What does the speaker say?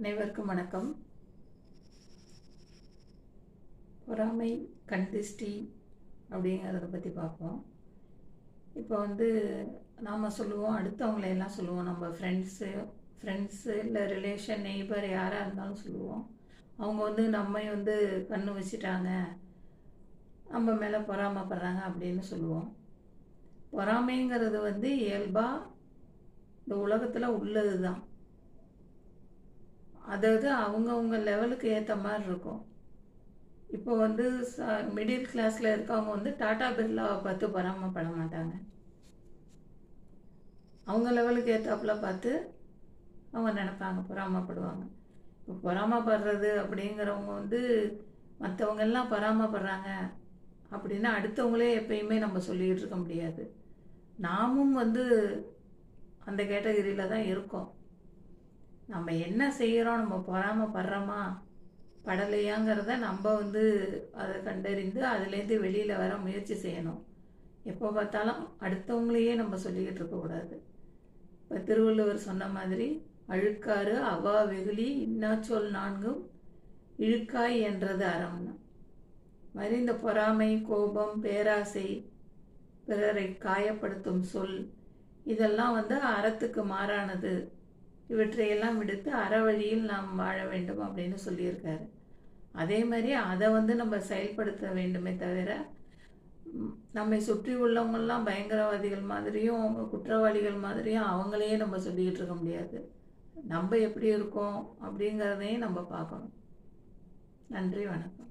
அனைவருக்கும் வணக்கம். பொறாமை கண் திருஷ்டி அப்படிங்கிறத பற்றி பார்ப்போம். இப்போ வந்து நாம் சொல்லுவோம் அடுத்தவங்களையெல்லாம் சொல்லுவோம். நம்ம ஃப்ரெண்ட்ஸு ஃப்ரெண்ட்ஸு இல்லை ரிலேஷன் நெய்பர் யாராக இருந்தாலும் சொல்லுவோம். அவங்க வந்து நம்மை வந்து கண்ணு வச்சுட்டாங்க. நம்ம மேலே பொறாமைப்படுறாங்க அப்படின்னு சொல்லுவோம். பொறாமைங்கிறது வந்து இயல்பாக இந்த உலகத்தில் உள்ளது தான் அதாவது அவங்கவுங்க லெவலுக்கு ஏற்ற மாதிரி இருக்கும். இப்போ வந்து மிடில் கிளாஸில் இருக்கவங்க வந்து டாடா பிர்லாவை பார்த்து பராமப்பட மாட்டாங்க. அவங்க லெவலுக்கு ஏற்றாப்புல பார்த்து அவங்க நினைப்பாங்க பொறாமப்படுவாங்க இப்போ பொறாமப்படுறது அப்படிங்கிறவங்க வந்து மற்றவங்க எல்லாம் பராமப்படுறாங்க அப்படின்னா அடுத்தவங்களே எப்பயுமே நம்ம சொல்லிகிட்டு இருக்க முடியாது. நாமும் வந்து அந்த கேட்டகரியில் தான் இருக்கோம். நம்ம என்ன செய்கிறோம் நம்ம பொறாமப்படுறோமா படலையாங்கிறத நம்ம வந்து அதை கண்டறிந்து அதுலேருந்து வெளியில் வர முயற்சி செய்யணும். எப்போ பார்த்தாலும் அடுத்தவங்களையே நம்ம சொல்லிக்கிட்டு இருக்கக்கூடாது இப்போ திருவள்ளுவர் சொன்ன மாதிரி அழுக்காறு அவா வெகுளி இன்னாச்சொல் நான்கும் இழுக்காய் என்றது அறம்னு. மாதிரி இந்த பொறாமை கோபம் பேராசை பிறரை காயப்படுத்தும் சொல் இதெல்லாம் வந்து அறத்துக்கு மாறானது. இவற்றையெல்லாம் விடுத்து அற வழியில் நாம் வாழ வேண்டும் அப்படின்னு சொல்லியிருக்காரு. அதே மாதிரி அதை வந்து நம்ம செயல்படுத்த வேண்டுமே தவிர நம்மை சுற்றி உள்ளவங்கள்லாம் பயங்கரவாதிகள் மாதிரியும் அவங்க குற்றவாளிகள் மாதிரியும் அவங்களையே நம்ம சொல்லிக்கிட்டு இருக்க முடியாது. நம்ம எப்படி இருக்கோம் அப்படிங்கிறதையும் நம்ம பார்க்கணும். நன்றி வணக்கம்.